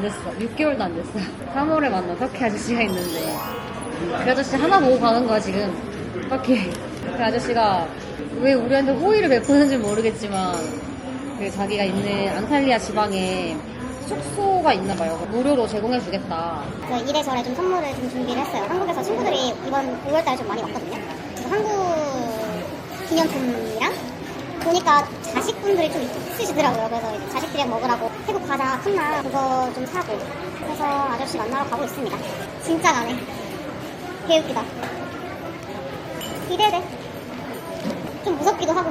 안 됐어. 6개월도 안 됐어. 3월에 만난 터키 아저씨가 있는데 그 아저씨 하나 보고 가는 거야 지금. 터키. 그 아저씨가 왜 우리한테 호의를 베푸는지 모르겠지만 그 자기가 있는 안탈리아 지방에 숙소가 있나 봐요. 무료로 제공해 주겠다. 그 이래저래 좀 선물을 좀 준비를 했어요. 한국에서 친구들이 이번 5월달에 좀 많이 왔거든요. 그래서 한국 기념품이랑 보니까 자식분들이 좀 있으시더라고요. 그래서 이제 자식들이랑 먹으라고 태국 과자 칸나 그거 좀 사고 그래서 아저씨 만나러 가고 있습니다. 진짜 가네. 개웃기다. 기대돼. 좀 무섭기도 하고.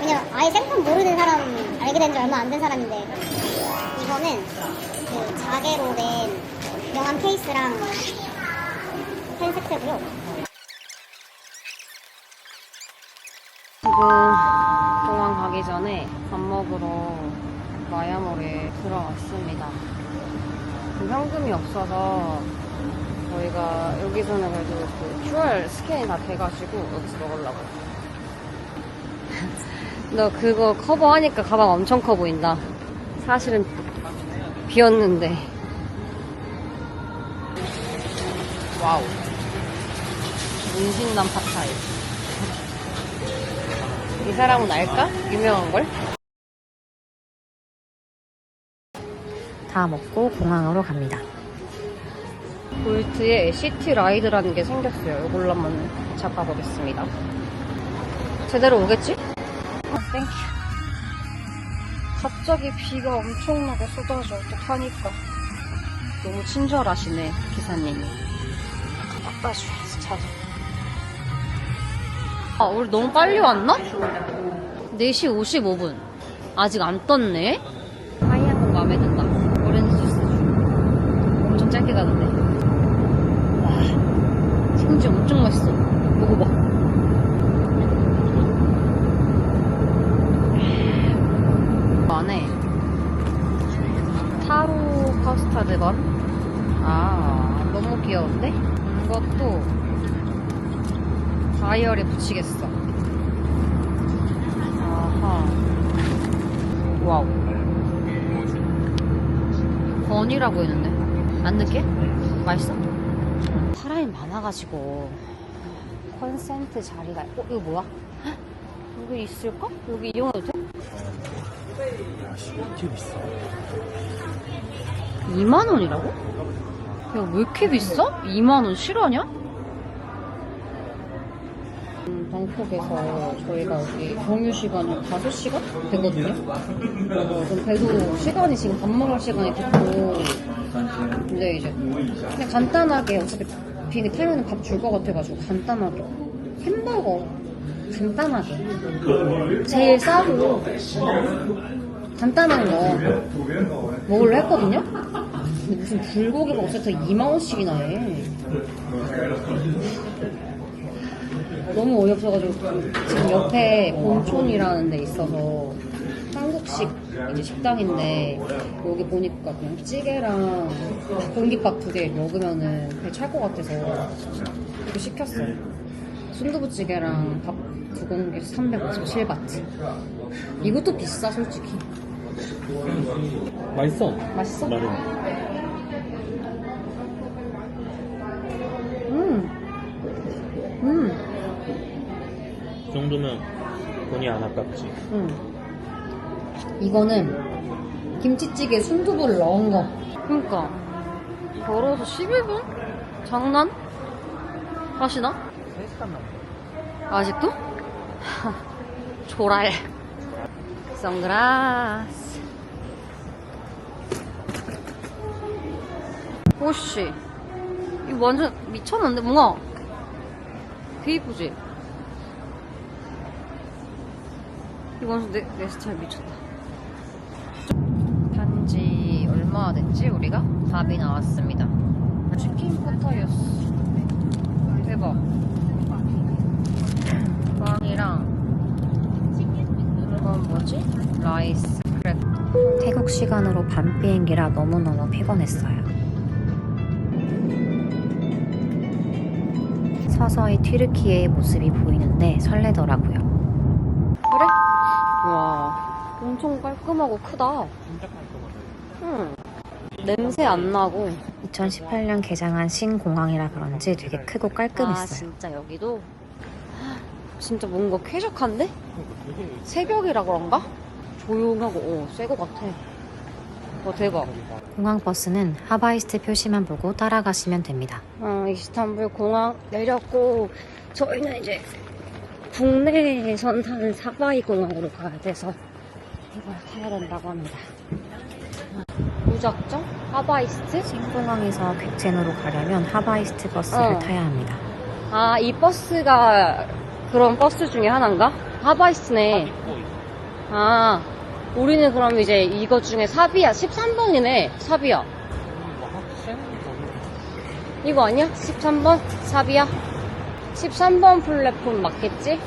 왜냐면 아예 생판 모르는 사람 알게 된 지 얼마 안 된 사람인데 이거는 그 자개로 된 명함 케이스랑 펜 세트고요. 지금 공항 가기 전에 밥 먹으러 마야몰에 들어왔습니다. 지금 현금이 없어서 저희가 여기서는 그래도 그 QR 스캔이 다 돼가지고 여기서 먹으려고. 너 그거 커버하니까 가방 엄청 커 보인다. 사실은 비었는데. 와우. 문신남 팟타이. 이 사람은 알까? 유명한 걸? 다 먹고 공항으로 갑니다. 볼트에 시티 라이드라는 게 생겼어요. 이걸로 한번 잡아보겠습니다. 제대로 오겠지? 아, 땡큐. 갑자기 비가 엄청나게 쏟아져. 또 타니까. 너무 친절하시네, 기사님이. 닦아줘야지, 차도. 아, 우리 너무 빨리 왔나? 4시 55분. 아직 안 떴네? 하얀 거 마음에 든다. 오렌지 주스. 엄청 짧게 가는데. 와, 심지어 엄청 맛있어. 먹어봐. 안에 타로 커스타드 건. 아, 너무 귀여운데? 이것도 다이어리 붙이겠어. 아하. 와우. 건이라고 했는데. 안 느끼? 맛있어? 사람이 많아가지고 컨센트 자리가 어 이거 뭐야? 헉, 여기 있을까? 여기 이용해도 돼? 되게 비싸. 2만 원이라고? 야 왜 이렇게 비싸? 2만 원 실화냐? 음, 방콕에서 저희가 여기 경유 시간이 5시간 되거든요. 그래도 시간이 지금 밥 먹을 시간이 됐고 근데 이제 그냥 간단하게 어차피 비행기 타면은 밥줄 것 같아가지고 간단하게 햄버거 간단하게 제일 싸고 간단한 거 먹으려 했거든요? 근데 무슨 불고기가 어쨌든 2만 원씩이나 해. 너무 어이없어가지고 지금 옆에 본촌이라는 데 있어서 한국식 이제 식당인데 여기 보니까 그냥 찌개랑 공깃밥 두 개 먹으면은 그냥 찰것 같아서 이거 시켰어요. 순두부찌개랑 밥 두 공기 357바트. 이것도 비싸 솔직히. 맛있어. 맛있어? 나름. 음. 음. 이 정도면 돈이 안 아깝지. 응. 이거는 김치찌개 순두부를 넣은 거. 그러니까 걸어서 11분? 장난? 하시나? 아직도? 하, 조랄. 선글라스. 오씨. 이거 완전 미쳤는데? 뭔가 되게 이쁘지? 완전 내, 내 스타일 미쳤다. 단지 얼마 됐지, 우리가? 답이 나왔습니다. 치킨 포터였어. 대박. 빵이랑, 이건 뭐지? 라이스 크랩. 태국 시간으로 밤 비행기라 너무너무 피곤했어요. 서서히 튀르키예의 모습이 보이는데 설레더라고요. 그래? 와, 엄청 깔끔하고 크다. 응. 냄새 안 나고. 2018년 개장한 신공항이라 그런지 되게 크고 아, 깔끔했어요. 진짜 여기도? 진짜 뭔가 쾌적한데? 새벽이라 그런가? 조용하고, 어, 새거 같아. 어, 대박. 공항 버스는 하바이스트 표시만 보고 따라가시면 됩니다. 어, 이스탄불 공항 내렸고, 저희는 이제 국내선 타는 사바이 공항으로 가야 돼서 이걸 타야 된다고 합니다. 무작정? 하바이스트? 신공항에서 객첸으로 가려면 하바이스트 버스를 어. 타야 합니다. 아, 이 버스가 그런 버스 중에 하나인가? 하바이스네. 아, 우리는 그럼 이제 이거 중에 사비야. 13번이네. 사비야. 이거 아니야? 13번? 사비야? 13번 플랫폼 맞겠지?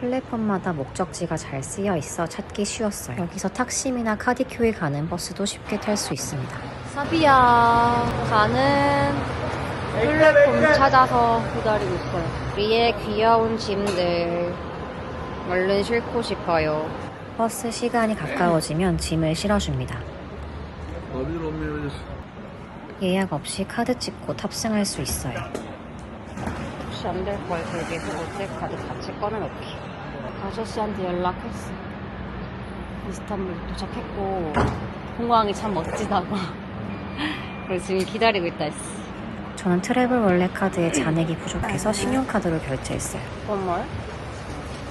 플랫폼마다 목적지가 잘 쓰여 있어 찾기 쉬웠어요. 여기서 탁심이나 카디큐에 가는 버스도 쉽게 탈 수 있습니다. 사비야 가는 플랫폼 찾아서 기다리고 있어요. 우리의 귀여운 짐들 얼른 싣고 싶어요. 버스 시간이 가까워지면 짐을 실어줍니다. 예약 없이 카드 찍고 탑승할 수 있어요. 혹시 안될걸 대비해서 롯데 카드 같이 꺼내놓기. 아저씨한테 연락했어. 이스탄불 도착했고 공항이 참 멋지다고. 그래서 지금 기다리고 있다 했어. 저는 트래블 원래 카드에 잔액이 부족해서 신용카드로 결제했어요. 정말?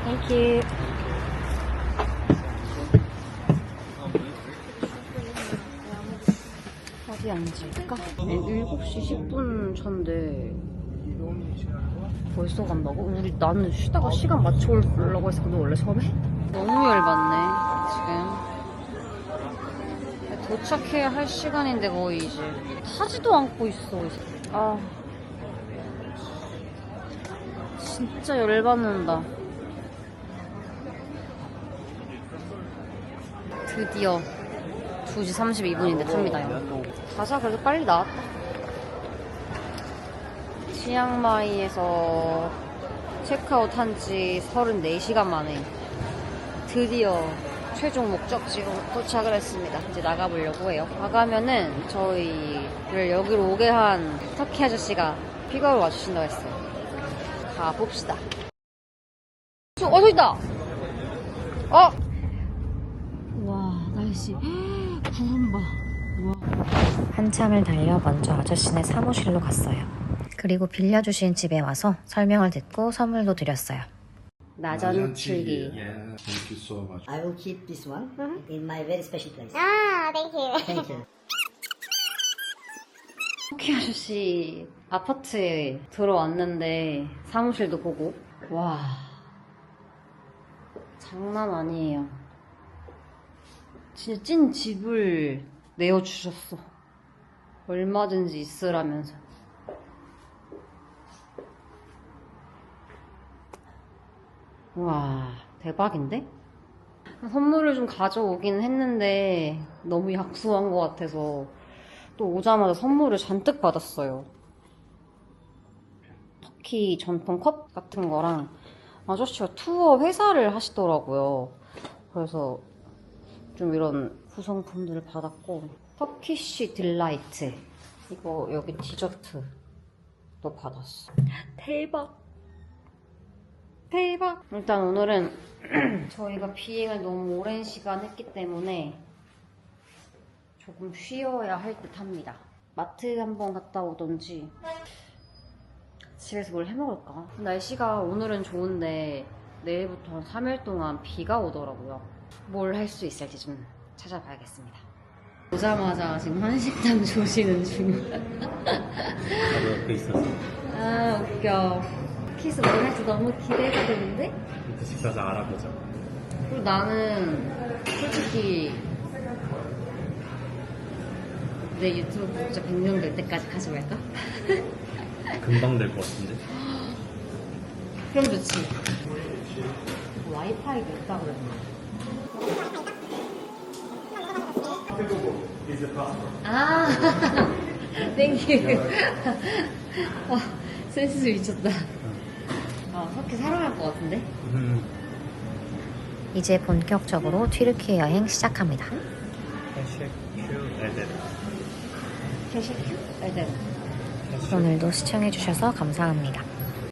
땡큐. 어디 앉을까? 7시 10분 전데 벌써 간다고? 우리 나는 쉬다가 시간 맞춰오려고 했어. 근데 원래 처음에? 너무 열받네, 지금. 도착해야 할 시간인데 거의 이제 타지도 않고 있어. 이제. 아. 진짜 열받는다. 드디어 2시 32분인데 탑니다요. 가자, 그래도 빨리 나왔다. 치앙마이에서 체크아웃 한 지 34시간 만에 드디어 최종 목적지로 도착을 했습니다. 이제 나가보려고 해요. 나가면은 저희를 여기로 오게 한 터키 아저씨가 픽업을 와주신다고 했어요. 가봅시다. 저, 어, 저기 있다! 어! 와, 날씨. 바람 봐. 한참을 달려 먼저 아저씨네 사무실로 갔어요. 그리고 빌려주신 집에 와서 설명을 듣고 선물도 드렸어요. 나전 칠기. Yeah, thank you so much. I will keep this one in my very special place. 아, 땡큐. Thank you. 터키 아저씨 아파트에 들어왔는데 사무실도 보고 와 장난 아니에요 진짜 찐 집을 내어주셨어 얼마든지 있으라면서 와 대박인데? 선물을 좀 가져오긴 했는데 너무 약소한 것 같아서 또 오자마자 선물을 잔뜩 받았어요. 터키 전통 컵 같은 거랑 아저씨가 투어 회사를 하시더라고요. 그래서 좀 이런 구성품들을 받았고 터키쉬 딜라이트 이거 여기 디저트도 받았어. 대박. 대박. 일단 오늘은 저희가 비행을 너무 오랜 시간 했기 때문에 조금 쉬어야 할 듯 합니다. 마트 한번 갔다 오던지 집에서 뭘 해먹을까? 날씨가 오늘은 좋은데 내일부터 한 3일 동안 비가 오더라고요. 뭘 할 수 있을지 좀 찾아봐야겠습니다. 오자마자 지금 한식당 조시는 중. 바로 옆에 있어서 아 웃겨. 키스 뭘 할지 너무 기대가 되는데? 집 가서 알아보자. 그리고 나는 솔직히 내 유튜브 구독자 100명 될 때까지 가지 말까? 금방 될 것 같은데. 그럼 좋지. 와이파이도 있다 그랬나? 아, 땡큐. 와, 센스 미쳤다. 아, 석희 사랑할 것 같은데? 음, 이제 본격적으로 튀르키예 여행 시작합니다. 해시 큐. 오늘도 시청해주셔서 감사합니다.